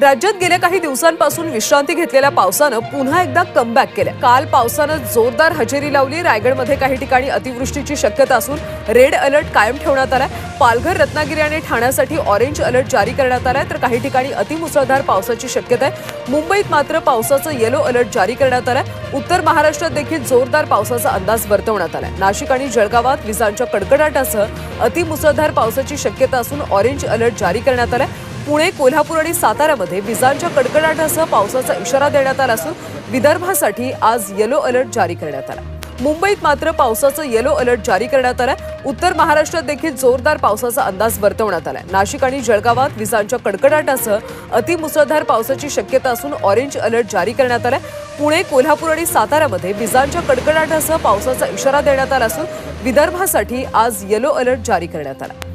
राज्यात गेल्या काही दिवसांपासून विश्रांती घेतलेल्या पावसानं पुन्हा एकदा कमबॅक केलं. काल पावसानं जोरदार हजेरी लावली. रायगडमध्ये काही ठिकाणी अतिवृष्टीची शक्यता असून रेड अलर्ट कायम ठेवण्यात आलाय. पालघर रत्नागिरी आणि ठाण्यासाठी ऑरेंज अलर्ट जारी करण्यात आलाय. तर काही ठिकाणी अतिमुसळधार पावसाची शक्यता आहे. मुंबईत मात्र पावसाचं येलो अलर्ट जारी करण्यात आलाय. उत्तर महाराष्ट्रात देखील जोरदार पावसाचा अंदाज वर्तवण्यात आलाय. नाशिक आणि जळगावात विजांच्या कडकडाटासह अतिमुसळधार पावसाची शक्यता असून ऑरेंज अलर्ट जारी करण्यात आलाय. पुणे कोल्हापूर आणि साताऱ्यामध्ये विजांच्या कडकडाटासह पावसाचा इशारा देण्यात आला असून विदर्भासाठी आज येलो अलर्ट जारी करण्यात आला. मुंबईत मात्र पावसाचं येलो अलर्ट जारी करण्यात आलाय. उत्तर महाराष्ट्रात देखील जोरदार पावसाचा अंदाज वर्तवण्यात आला नाशिक आणि जळगावात विजांच्या कडकडाटासह अतिमुसळधार पावसाची शक्यता असून ऑरेंज अलर्ट जारी करण्यात आला पुणे कोल्हापूर आणि साताऱ्यामध्ये विजांच्या कडकडाटासह पावसाचा इशारा देण्यात आला असून विदर्भासाठी आज येलो अलर्ट जारी करण्यात आला.